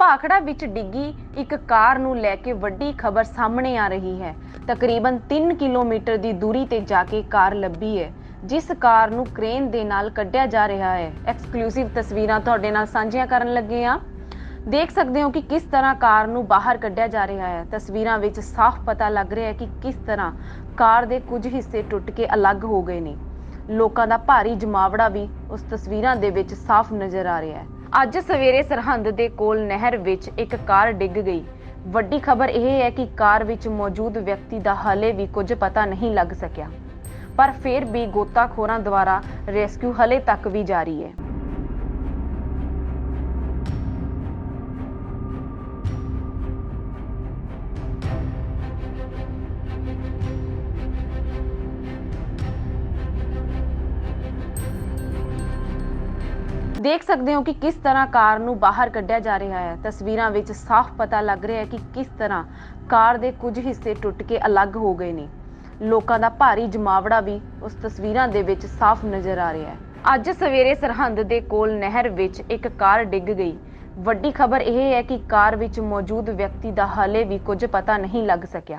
ਭਾਖੜਾ ਵਿੱਚ ਡਿੱਗੀ ਇੱਕ ਕਾਰ ਨੂੰ ਲੈ ਕੇ ਵੱਡੀ ਖਬਰ ਸਾਹਮਣੇ ਆ ਰਹੀ ਹੈ। ਤਕਰੀਬਨ 3 ਕਿਲੋਮੀਟਰ ਦੀ ਦੂਰੀ ਤੇ ਜਾ ਕੇ ਕਾਰ ਲੱਭੀ ਹੈ, ਜਿਸ ਕਾਰ ਨੂੰ ਕ੍ਰੇਨ ਦੇ ਨਾਲ ਕੱਢਿਆ ਜਾ ਰਿਹਾ ਹੈ। ਐਕਸਕਲੂਸਿਵ ਤਸਵੀਰਾਂ ਤੁਹਾਡੇ ਨਾਲ ਸਾਂਝੀਆਂ ਕਰਨ ਲੱਗੇ ਹਾਂ। ਦੇਖ ਸਕਦੇ ਹੋ ਕਿ ਕਿਸ ਤਰ੍ਹਾਂ ਕਾਰ ਨੂੰ ਬਾਹਰ ਕੱਢਿਆ ਜਾ ਰਿਹਾ ਹੈ। ਤਸਵੀਰਾਂ ਵਿੱਚ ਸਾਫ਼ ਪਤਾ ਲੱਗ ਰਿਹਾ ਹੈ ਕਿ ਕਿਸ ਤਰ੍ਹਾਂ ਕਾਰ ਦੇ ਕੁਝ ਹਿੱਸੇ ਟੁੱਟ ਕੇ ਅਲੱਗ ਹੋ ਗਏ ਨੇ। ਲੋਕਾਂ ਦਾ ਭਾਰੀ ਜਮਾਵੜਾ ਵੀ ਉਸ ਤਸਵੀਰਾਂ ਦੇ ਵਿੱਚ ਸਾਫ਼ ਨਜ਼ਰ ਆ ਰਿਹਾ ਹੈ। ਅੱਜ ਸਵੇਰੇ ਸਰਹੰਦ ਦੇ ਕੋਲ ਨਹਿਰ ਵਿੱਚ ਇੱਕ ਕਾਰ ਡਿੱਗ ਗਈ। ਵੱਡੀ ਖਬਰ ਇਹ ਹੈ ਕਿ ਕਾਰ ਵਿੱਚ ਮੌਜੂਦ ਵਿਅਕਤੀ ਦਾ ਹਾਲੇ ਵੀ ਕੁਝ ਪਤਾ ਨਹੀਂ ਲੱਗ ਸਕਿਆ। ਪਰ ਫਿਰ ਵੀ ਗੋਤਾਖੋਰਾਂ ਦੁਆਰਾ ਰੈਸਕਿਊ ਹਲੇ ਤੱਕ ਵੀ ਜਾਰੀ ਹੈ। ਦੇਖ ਸਕਦੇ ਹੋ ਕਿ ਕਿਸ ਤਰ੍ਹਾਂ ਕਾਰ ਨੂੰ ਬਾਹਰ ਕੱਢਿਆ ਜਾ ਰਿਹਾ ਹੈ। ਤਸਵੀਰਾਂ ਵਿੱਚ ਸਾਫ਼ ਪਤਾ ਲੱਗ ਰਿਹਾ ਹੈ ਕਿ ਕਿਸ ਤਰ੍ਹਾਂ ਕਾਰ ਦੇ ਕੁਝ ਹਿੱਸੇ ਟੁੱਟ ਕੇ ਅਲੱਗ ਹੋ ਗਏ ਨੇ। ਲੋਕਾਂ ਦਾ ਭਾਰੀ ਜਮਾਵੜਾ ਵੀ ਉਸ ਤਸਵੀਰਾਂ ਦੇ ਵਿੱਚ ਸਾਫ਼ ਨਜ਼ਰ ਆ ਰਿਹਾ ਹੈ। ਅੱਜ ਸਵੇਰੇ ਸਰਹੰਦ ਦੇ ਕੋਲ ਨਹਿਰ ਵਿੱਚ ਇੱਕ ਕਾਰ ਡਿੱਗ ਗਈ। ਵੱਡੀ ਖਬਰ ਇਹ ਹੈ ਕਿ ਕਾਰ ਵਿੱਚ ਮੌਜੂਦ ਵਿਅਕਤੀ ਦਾ ਹਾਲੇ ਵੀ ਕੁਝ ਪਤਾ ਨਹੀਂ ਲੱਗ ਸਕਿਆ।